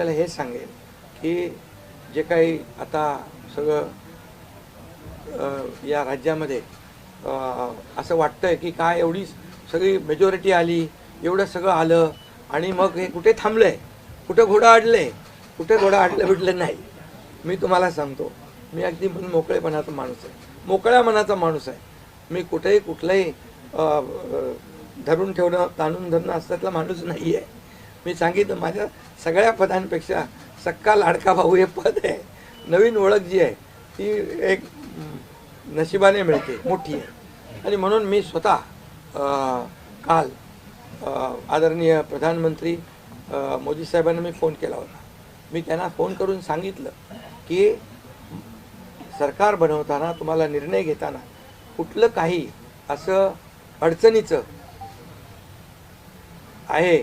आपल्याला हे सांगेल की जे काही आता सगळं या राज्यामध्ये असं वाटतंय की काय एवढी सगळी मेजॉरिटी आली एवढं सगळं आलं आणि मग हे कुठे थांबलंय? कुठं घोडं आहे कुठे घोडं अडलं बिडलं नाही? मी तुम्हाला सांगतो मी अगदी मन मोकळेपणाचा माणूस आहे. मोकळ्या मनाचा माणूस आहे. मी कुठेही कुठलंही धरून ठेवणं ताणून धरणं असल्यातला माणूस नाही आहे मी सांगितलं माझ्या सगळ्या पदांपेक्षा सक्का लाडका भाऊ हे पद आहे. नवीन ओळख जी आहे ती एक नशिबाने मिळते मोठी आहे. आणि म्हणून मी स्वतः काल आदरणीय प्रधानमंत्री मोदी साहेबांना मी फोन केला होता. मी त्यांना फोन करून सांगितलं की सरकार बनवताना तुम्हाला निर्णय घेताना कुठलं काही असं अडचणीचं आहे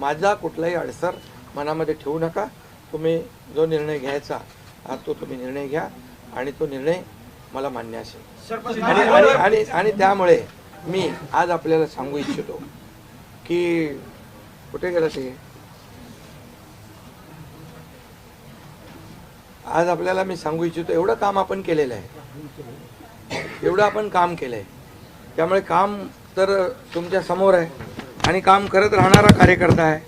माझा कुठलाही अडसर मनामध्ये ठेवू नका. तुम्ही जो निर्णय घ्यायचा हा तो तुम्ही निर्णय घ्या आणि तो निर्णय मला मान्य असेल. आणि आणि त्यामुळे मी आज आपल्याला सांगू इच्छितो की कुठे गेलं ते? आज आपल्याला मी सांगू इच्छितो एवढं काम आपण केलेलं आहे. एवढं आपण काम केलं आहे त्यामुळे काम तर तुमच्यासमोर आहे. आणि काम करत राहणारा कार्यकर्ता आहे.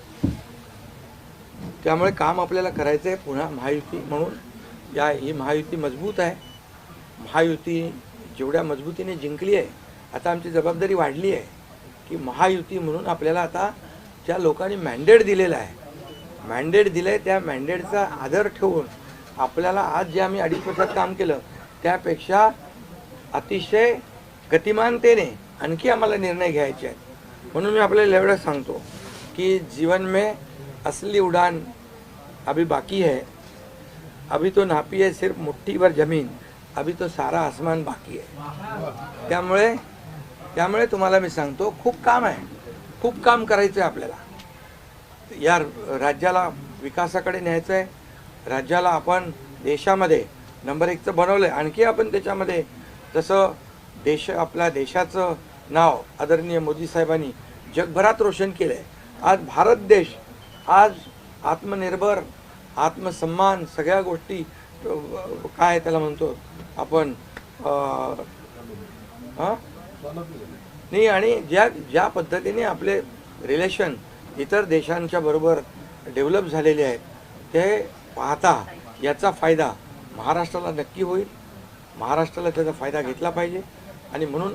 त्यामुळे काम आपल्याला करायचं आहे पुन्हा महायुती म्हणून. या ही महायुती मजबूत आहे. महायुती जेवढ्या मजबूतीने जिंकली आहे आता आमची जबाबदारी वाढली आहे की महायुती म्हणून आपल्याला आता ज्या लोकांनी मॅन्डेट दिलेलं आहे मॅन्डेट दिलं आहे त्या मॅन्डेटचा आदर ठेवून आपल्याला आज जे आम्ही अडीच वर्षात काम केलं त्यापेक्षा अतिशय गतिमानतेने आणखी आम्हाला निर्णय घ्यायचे आहेत. म्हणून मी आपल्याला एवढं सांगतो की जीवन में असली उड़ान अभी बाकी है। अभी तो नापी है सिर्फ मुठ्ठीभर जमीन अभी तो सारा आसमान बाकी आहे त्यामुळे त्यामुळे तुम्हाला मी सांगतो खूप काम आहे। खूप काम करायचं आहे आपल्याला। या राज्याला विकासाकडे न्यायचं आहे राज्याला आपण देशामध्ये नंबर एकचं बनवलं आहे आणखी आपण त्याच्यामध्ये जसं देश आपल्या देशाचं नाव आदरणीय मोदी साहेबांनी जगभरात रोशन केलं आहे आज भारत देश आज आत्मनिर्भर आत्मसन्मान सगळ्या गोष्टी काय त्याला म्हणतो आपण हां? नाही आणि ज्या ज्या पद्धतीने आपले रिलेशन इतर देशांच्या बरोबर डेव्हलप झालेले आहेत ते पाहता याचा फायदा महाराष्ट्राला नक्की होईल. महाराष्ट्राला त्याचा फायदा घेतला पाहिजे. आणि म्हणून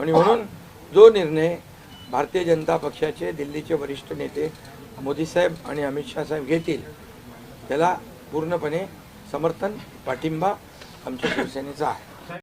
आणि म्हणून जो निर्णय भारतीय जनता पक्षाचे दिल्लीचे वरिष्ठ नेते मोदी साहेब आणि अमित शहा साहेब घेतील त्याला पूर्णपणे समर्थन पाठिंबा आमच्या शिवसेनेचा आहे.